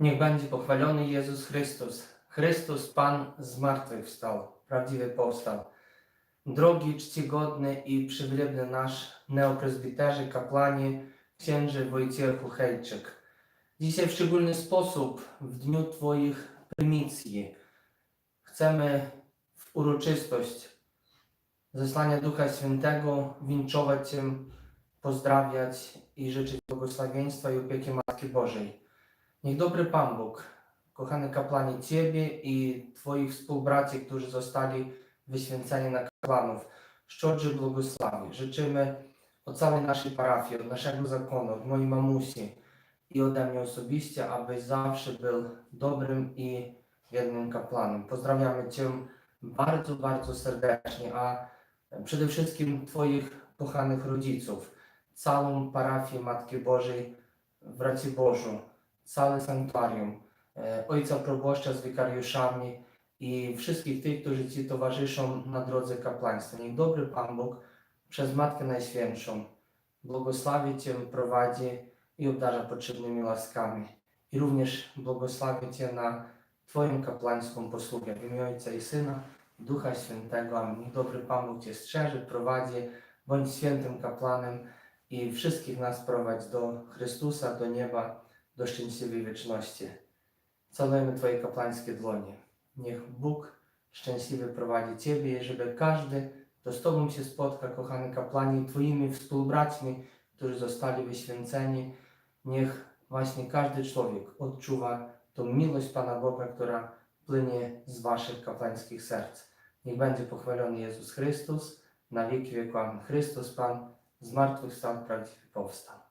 Niech będzie pochwalony Jezus Chrystus. Chrystus Pan z martwych wstał, prawdziwy powstał. Drogi, czcigodny i przywilebiony nasz neoprezbiterze, kapłanie, księży Wojciechu Hejczyk. Dzisiaj w szczególny sposób, w dniu Twoich prymicji, chcemy w uroczystość zesłania Ducha Świętego winczować Cię, pozdrawiać i życzyć błogosławieństwa i opieki Matki Bożej. Niech dobry Pan Bóg, kochany kapłanie Ciebie i Twoich współbraci, którzy zostali wyświęceni na kapłanów, szczodrze błogosławi. Życzymy od całej naszej parafii, od naszego zakonu, od mojej mamusi i ode mnie osobiście, abyś zawsze był dobrym i wiernym kapłanem. Pozdrawiamy Cię bardzo, bardzo serdecznie, a przede wszystkim Twoich kochanych rodziców, całą parafię Matki Bożej w Raciborzu, całe sanktuarium, e, ojca proboszcza z wikariuszami i wszystkich tych, którzy Ci towarzyszą na drodze kapłaństwa. Niech dobry Pan Bóg przez Matkę Najświętszą błogosławi Cię, prowadzi i obdarza potrzebnymi łaskami. I również błogosławi Cię na Twoją kapłańską posługę. W imię Ojca i Syna Ducha Świętego. Amen. Dobry Pan Bóg Cię strzeże, prowadzi, bądź świętym kapłanem i wszystkich nas prowadź do Chrystusa, do nieba, do szczęśliwej wieczności. Calujemy Twoje kapłańskie dłonie. Niech Bóg szczęśliwie prowadzi Ciebie żeby każdy, kto z Tobą się spotka, kochany kapłani, Twoimi współbraćmi, którzy zostali wyświęceni, niech właśnie każdy człowiek odczuwa tą miłość Pana Boga, która płynie z Waszych kapłańskich serc. Niech będzie pochwalony Jezus Chrystus, na wieki wieku. Amen. Chrystus Pan, zmartwychwstał, prawdziwie powstał.